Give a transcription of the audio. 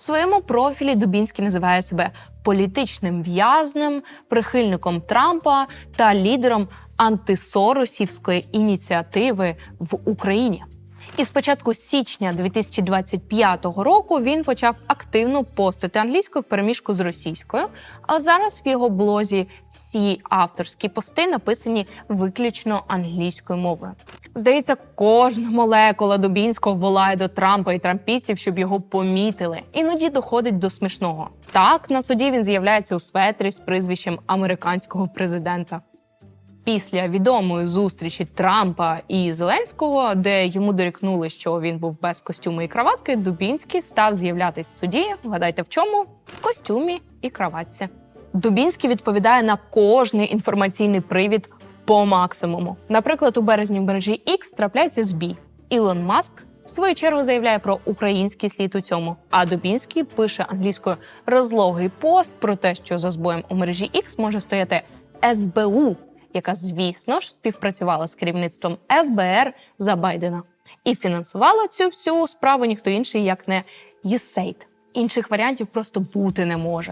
В своєму профілі Дубінський називає себе політичним в'язнем, прихильником Трампа та лідером антисоросівської ініціативи в Україні. І з початку січня 2025 року він почав активно постити англійською в переміжку з російською. А зараз в його блозі всі авторські пости написані виключно англійською мовою. Здається, кожна молекула Дубінського волає до Трампа і трампістів, щоб його помітили. Іноді доходить до смішного. Так на суді він з'являється у светрі з прізвищем американського президента. Після відомої зустрічі Трампа і Зеленського, де йому дорікнули, що він був без костюму і краватки, Дубінський став з'являтись в суді. Вгадайте в чому? В костюмі і краватці. Дубінський відповідає на кожний інформаційний привід по максимуму. Наприклад, у березні в мережі X трапляється збій. Ілон Маск в свою чергу заявляє про український слід у цьому. А Дубінський пише англійською розлогий пост про те, що за збоєм у мережі X може стояти СБУ, яка, звісно ж, співпрацювала з керівництвом ФБР за Байдена. І фінансувала цю всю справу ніхто інший, як не USAID. Інших варіантів просто бути не може.